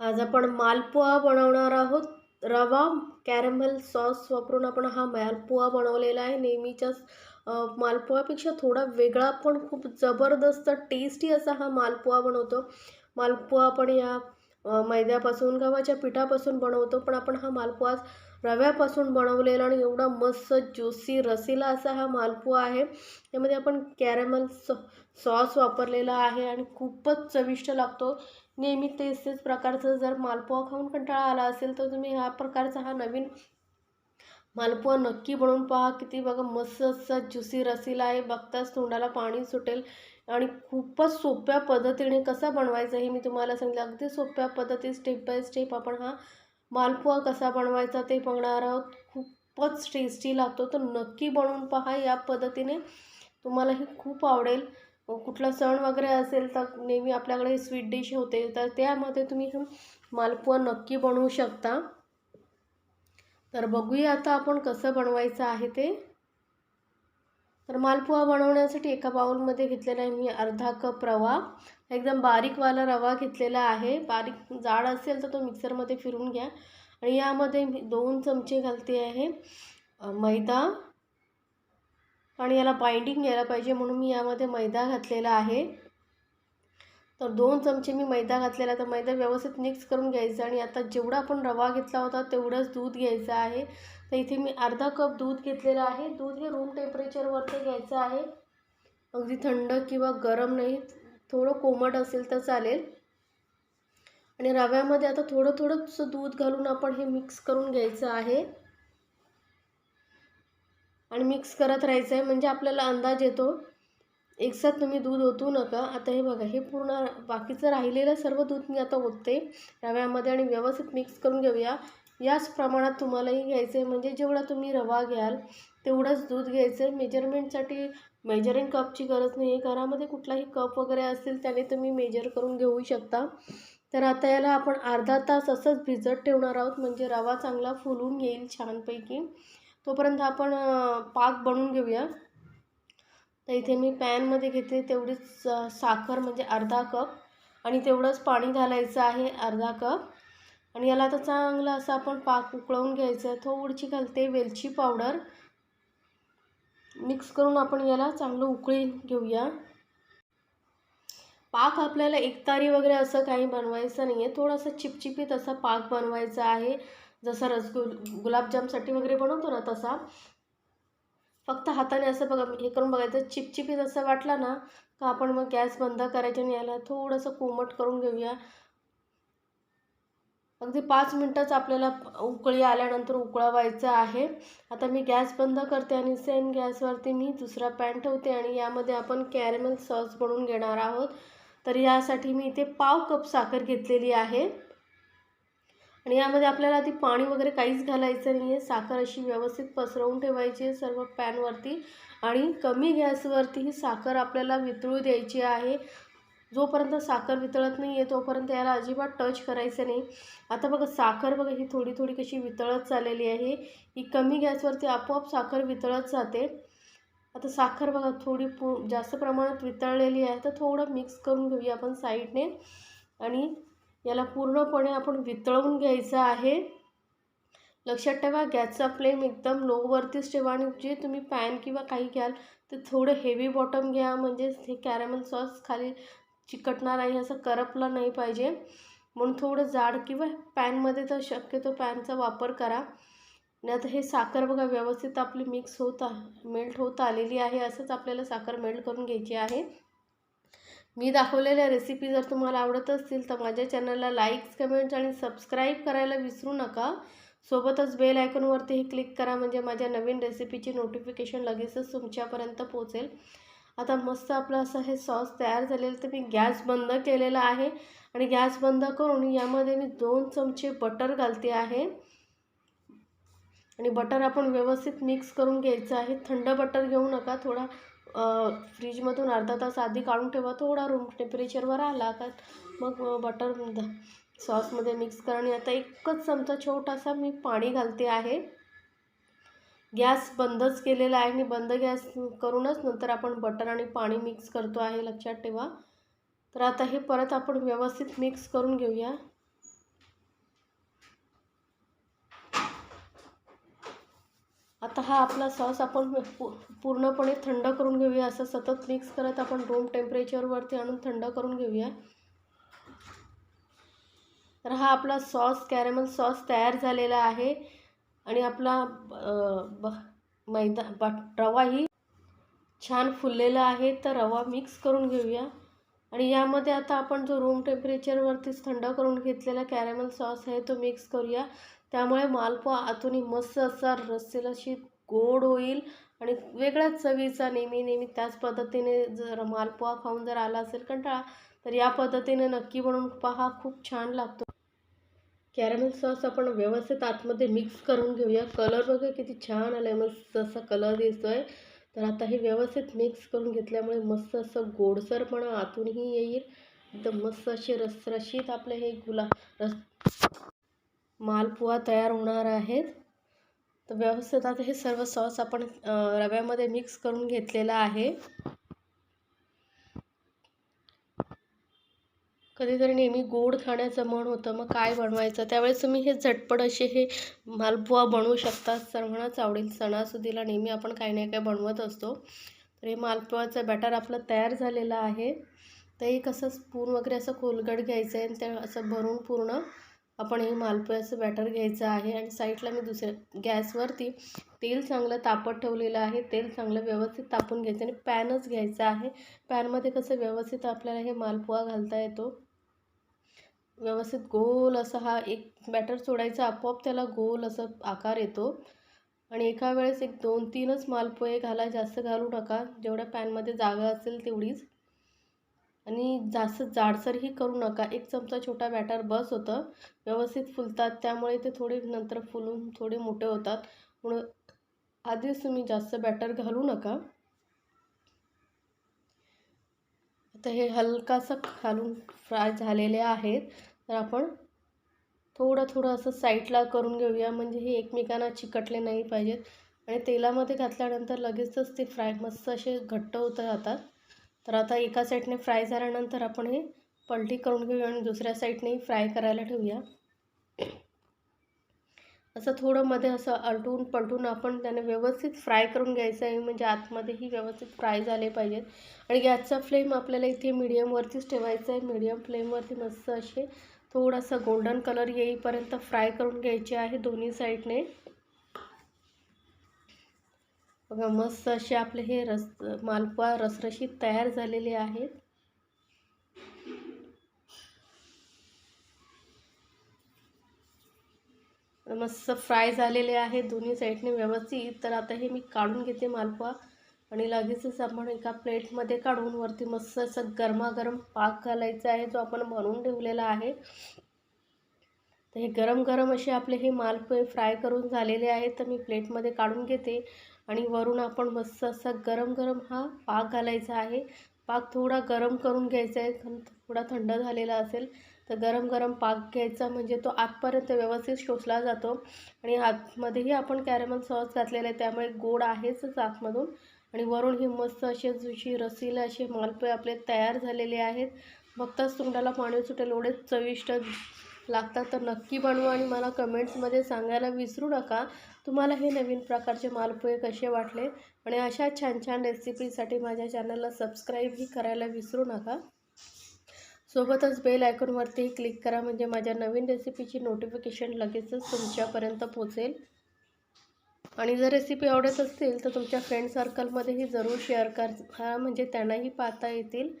आज आपण मालपुआ बनवणार आहोत. रवा कॅरमल सॉस वापरून आपण हा मालपुआ बनवलेला आहे. नेहमीच्याच मालपुआपेक्षा थोडा वेगळा पण खूप जबरदस्त टेस्टी असा हा मालपुआ बनवतो. मालपुआ आपण या मैद्यापासून गव्हाच्या पिठापासून बनवतो. पण आपण हा मालपुआ रव्यापासून बनवलेला आणि एवढा मस्त ज्युसी रसीला असा हा मालपुआ आहे. त्यामध्ये आपण कॅरमल सॉ सॉस वापरलेला आहे आणि खूपच चविष्ट लागतो. नेहमी तेच तेच प्रकारचं जर मालपुआ खाऊन कंटाळा आला असेल तर तुम्ही ह्या प्रकारचा हा नवीन मालपुआ नक्की बनवून पहा. किती बघा मस्त असा ज्युसी रसीला आहे. बघताच तोंडाला पाणी सुटेल. आणि खूपच सोप्या पद्धतीने कसा बनवायचा हे मी तुम्हाला सांगितलं. अगदी सोप्या पद्धती स्टेप बाय स्टेप आपण हा मालपुआ कसा बनवायचा ते बघणार आहोत. खूपच टेस्टी लागतो. तर नक्की बनवून पहा. या पद्धतीने तुम्हालाही खूप आवडेल. हो, कुठला सण वगैरे असेल तर नेहमी आपल्याकडे स्वीट डिश होते तर त्यामध्ये तुम्ही मालपुआ नक्की बनवू शकता. तर बघूया आता आपण कसं बनवायचं आहे ते. तर मालपुआ बनवण्यासाठी एका बाउलमध्ये घेतलेला आहे मी अर्धा कप रवा. एकदम बारीकवाला रवा घेतलेला आहे. बारीक जाड असेल तर तो मिक्सरमध्ये फिरून घ्या. आणि यामध्ये मी दोन चमचे घालते आहे मैदा. आणि याला बाइंडिंग यायला पाहिजे म्हणून मी यामध्ये मैदा घातलेला आहे. तर दोन चमचे मी मैदा घातलेला तर मैदा व्यवस्थित मिक्स करून घ्यायचा आणि आता जेवढा आपण रवा घेतला होता तेवढंच दूध घ्यायचं आहे. तर इथे मी अर्धा कप दूध घेतलेलं आहे. दूध हे रूम टेम्परेचरवरती घ्यायचं आहे. अगदी थंड किंवा गरम नाही. थोडं कोमट असेल तर चालेल. आणि रव्यामध्ये आता थोडं थोडंसं दूध घालून आपण हे मिक्स करून घ्यायचं आहे. आणि मिक्स करत राहायचं आहे म्हणजे आपल्याला अंदाज येतो एकसाथ तुम्ही दूध ओतू नका. आता हे बघा हे पूर्ण बाकीचं राहिलेलं सर्व दूध मी आता ओतते. रव्यामध्ये आणि व्यवस्थित मिक्स करून घेऊया. याच प्रमाणात तुम्हालाही घ्यायचं आहे म्हणजे जेवढा तुम्ही रवा घ्याल तेवढंच दूध घ्यायचं आहे मेजरमेंटसाठी मेजरिंग कपची गरज नाही आहे घरामध्ये कुठलाही कप वगैरे असेल त्याने तुम्ही मेजर करून घेऊ शकता. तर आता याला आपण अर्धा तास असंच भिजत ठेवणार आहोत. म्हणजे रवा चांगला फुलून येईल छानपैकी. तोपर्यंत आपण पाक बनवून घेऊया. तर इथे मी पॅनमध्ये घेते तेवढीच साखर म्हणजे अर्धा कप आणि तेवढंच पाणी घालायचं आहे अर्धा कप. आणि याला आता चांगला असा आपण पाक उकळवून घ्यायचा आहे. थोडीशी घालते वेलची पावडर. मिक्स करून आपण याला चांगलं उकळी घेऊया. पाक आपल्याला एकतारी वगैरे असं काही बनवायचं नाही आहे थोडासा चिपचिपीत असा पाक बनवायचा आहे. जसा रसगुल गुलाबजामसाठी वगैरे बनवतो ना तसा फक्त हाताने असं बघा म्हणजे हे करून बघायचं चिपचिपीत असं वाटला ना का आपण मग गॅस बंद करायचे आणि याला थोडंसं कोमट करून घेऊया. अगदी पाच मिनटंच आपल्याला उकळी आल्यानंतर उकळवायचं आहे. आता मी गॅस बंद करते आणि सेम गॅसवरती मी दुसरा पॅन ठेवते आणि यामध्ये आपण कॅरेमल सॉस बनवून घेणार आहोत. तर यासाठी मी इथे पाव कप साखर घेतलेली आहे. आणि यामध्ये आपल्याला आधी पाणी वगैरे काहीच घालायचं नाही आहे साखर अशी व्यवस्थित पसरवून ठेवायची आहे सर्व पॅनवरती आणि कमी गॅसवरती ही साखर आपल्याला वितळू द्यायची आहे. जोपर्यंत साखर वितळत नाही आहे तोपर्यंत याला अजिबात टच करायचं नाही. आता बघा साखर बघा ही थोडी थोडी कशी वितळत चाललेली आहे. ही कमी गॅसवरती आपोआप साखर वितळत जाते. आता साखर बघा थोडी पू जास्त प्रमाणात वितळलेली आहे. तर थोडं मिक्स करून घेऊया आपण साईडने आणि याला पूर्णपणे आपण वितळवून घ्यायचं आहे. लक्षात ठेवा गॅसचा फ्लेम एकदम लोवरतीच ठेवा आणि जे तुम्ही पॅन किंवा काही घ्याल ते थोडं हेवी बॉटम घ्या. म्हणजे हे कॅरेमल सॉस खाली चिकटणार आहे असं करपलं नाही पाहिजे. म्हणून थोडं जाड किंवा पॅनमध्ये तर शक्यतो पॅनचा वापर करा. नाही आता हे साखर बघा व्यवस्थित आपली मिक्स होत मेल्ट होत आलेली आहे. असंच आपल्याला साखर मेल्ट करून घ्यायची आहे. मी दाखवलेल्या रेसिपी जर तुम्हाला आवडत असतील तर माझ्या चॅनलला लाईक्स कमेंट्स आणि सबस्क्राईब करायला विसरू नका. सोबतच बेल आयकॉनवरतीही क्लिक करा म्हणजे माझ्या नवीन रेसिपीची नोटिफिकेशन लगेचच तुमच्यापर्यंत पोहोचेल. आता मस्त आपलं असं हे सॉस तयार झालेलं तर मी गॅस बंद केलेला आहे आणि गॅस बंद करून यामध्ये मी दोन चमचे बटर घालते आहे. आणि बटर आपण व्यवस्थित मिक्स करून घ्यायचं आहे. थंड बटर घेऊ नका थोडा फ्रीजमधून अर्धा तास आधी काढून ठेवा. थोडा रूम टेम्परेचरवर आला का मग बटर सॉसमध्ये मिक्स करा. आणि आता एकच चमचा छोटासा मी पाणी घालते आहे. गॅस बंदच केलेला आहे. आणि बंद गॅस करूनच नंतर आपण बटर आणि पाणी मिक्स करतो आहे. लक्षात ठेवा. तर आता हे परत आपण व्यवस्थित मिक्स करून घेऊया. आता हा आपला सॉस आपण पू पूर्णपणे थंड करून घेऊया. असं सतत मिक्स करत आपण रूम टेम्परेचरवरती आणून थंड करून घेऊया. तर हा आपला सॉस कॅरेमल सॉस तयार झालेला आहे. आणि आपला ब मैदा ब रवाही छान फुललेला आहे. तर रवा मिक्स करून घेऊया. आणि यामध्ये आता आपण जो रूम टेम्परेचरवरतीच थंड करून घेतलेला कॅरेमल सॉस आहे तो मिक्स करूया. त्यामुळे मालपोहा आतूनही मस्त असा रस्सेलाशी गोड होईल आणि वेगळ्याच चवीचा नेहमी नेहमी त्याच पद्धतीने जर मालपोहा खाऊन जर आला असेल कंटाळा तर या पद्धतीने नक्की बनवून पहा. खूप छान लागतो. कॅरमेल सॉस आपण व्यवस्थित आतमध्ये मिक्स करून घेऊया. कलर बघा किती छान आला आहे मस्त असा कलर दिसतो आहे तर आता हे व्यवस्थित मिक्स करून घेतल्यामुळे मस्त असं गोडसरपणा आतूनही येईल. एकदम मस्त असे रसरशीत आपले हे गुला रस मालपुआ तयार होणार आहेत. तर व्यवस्थित आता हे सर्व सॉस आपण रव्यामध्ये मिक्स करून घेतलेला आहे. कधीतरी नेहमी गोड खाण्याचं मन होतं मग काय बनवायचं? त्यावेळेस तुम्ही हे झटपट असे हे मालपुआ बनवू शकता. सर्वांनाच आवडेल. सणासुदीला नेहमी आपण काही ना काही बनवत असतो. तर हे मालपुआचं बॅटर आपलं तयार झालेलं आहे. तर एक असं स्पून वगैरे असं खोलगट घ्यायचं आहे आणि ते असं भरून पूर्ण आपण हे मालपुयाचं बॅटर घ्यायचं आहे आणि साईडला मी दुसऱ्या गॅसवरती तेल चांगलं तापत ठेवलेलं आहे. तेल चांगलं व्यवस्थित तापून घ्यायचं आणि पॅनच घ्यायचं आहे. पॅनमध्ये कसं व्यवस्थित आपल्याला हे मालपुआ घालता येतो. व्यवस्थित गोल असा हा एक बॅटर सोडायचा आपोआप त्याला गोल असं आकार येतो. आणि एका वेळेस एक दोन तीनच मालपोहे घाला जास्त घालू नका. जेवढ्या पॅनमध्ये जागा असेल तेवढीच. आणि जास्त जाडसरही करू नका. एक चमचा छोटा बॅटर बस होतं. व्यवस्थित फुलतात. त्यामुळे ते थोडे नंतर फुलून थोडे मोठे होतात. म्हणून आधीच तुम्ही जास्त बॅटर घालू नका. आता हे हलकासं घालून फ्राय झालेले आहेत. तर आपण थोडं थोडं असं साईडला करून घेऊया. म्हणजे हे एकमेकांना चिकटले नाही पाहिजेत. आणि तेलामध्ये घातल्यानंतर लगेचच ते फ्राय मस्त असे घट्ट होत राहतात. तर आता एका साईडने फ्राय झाल्यानंतर आपण हे पलटी करून घेऊया आणि दुसऱ्या साईडने फ्राय करायला ठेवूया. असं थोडं मध्ये असं अलटून पलटून आपण त्याने व्यवस्थित फ्राय करून घ्यायचं आहे म्हणजे आतमध्येही व्यवस्थित फ्राय झाले पाहिजेत. आणि गॅसचा फ्लेम आपल्याला इथे मिडियमवरतीच ठेवायचा आहे. मिडियम फ्लेमवरती मस्त असे थोडासा गोल्डन कलर येईपर्यंत फ्राय करून घ्यायचे आहे दोन्ही साईडने. बघा मस्त असे आपले हे रस मालपुआ रसरशीत तयार झालेले आहेत. मस्त फ्राय झालेले आहे दोन्ही साईडने व्यवस्थित. तर आता हे मी काढून घेते मालपुआ आणि लगेचच आपण एका प्लेटमध्ये काढून वरती मस्त असं गरमागरम पाक घालायचा आहे जो आपण बनवून ठेवलेला आहे. तर हे गरम गरम असे आपले हे मालपुए फ्राय करून झालेले आहेत तर मी प्लेटमध्ये काढून घेते. आणि वरून आपण मस्त असा गरम गरम हा पाक घालायचा आहे. पाक थोडा गरम करून घ्यायचा आहे. थोडा थंड झालेला असेल तर गरम गरम पाक घ्यायचा म्हणजे तो आतपर्यंत व्यवस्थित शोषला जातो. आणि आतमध्येही आपण कॅरेमल सॉस घातलेला आहे. त्यामुळे गोड आहेच आतमधून. आणि वरून ही मस्त असे जुशी रसीला असे मालपे आपले तयार झालेले आहेत. बघताच तोंडाला पाणी सुटेल. एवढेच चविष्ट लागतात तर नक्की बनवा आणि मला कमेंट्समध्ये सांगायला विसरू नका. तुम्हाला हे नवीन प्रकारचे मालपोहे कसे वाटले? आणि अशा छान छान रेसिपीसाठी माझ्या चॅनलला सबस्क्राईबही करायला विसरू नका. सोबतच बेल आयकॉनवरतीही क्लिक करा म्हणजे माझ्या नवीन रेसिपीची नोटिफिकेशन लगेचच तुमच्यापर्यंत पोचेल. आणि जर रेसिपी आवडत असतील तर तुमच्या फ्रेंड सर्कलमध्येही जरूर शेअर कर म्हणजे त्यांनाही पाहता येतील.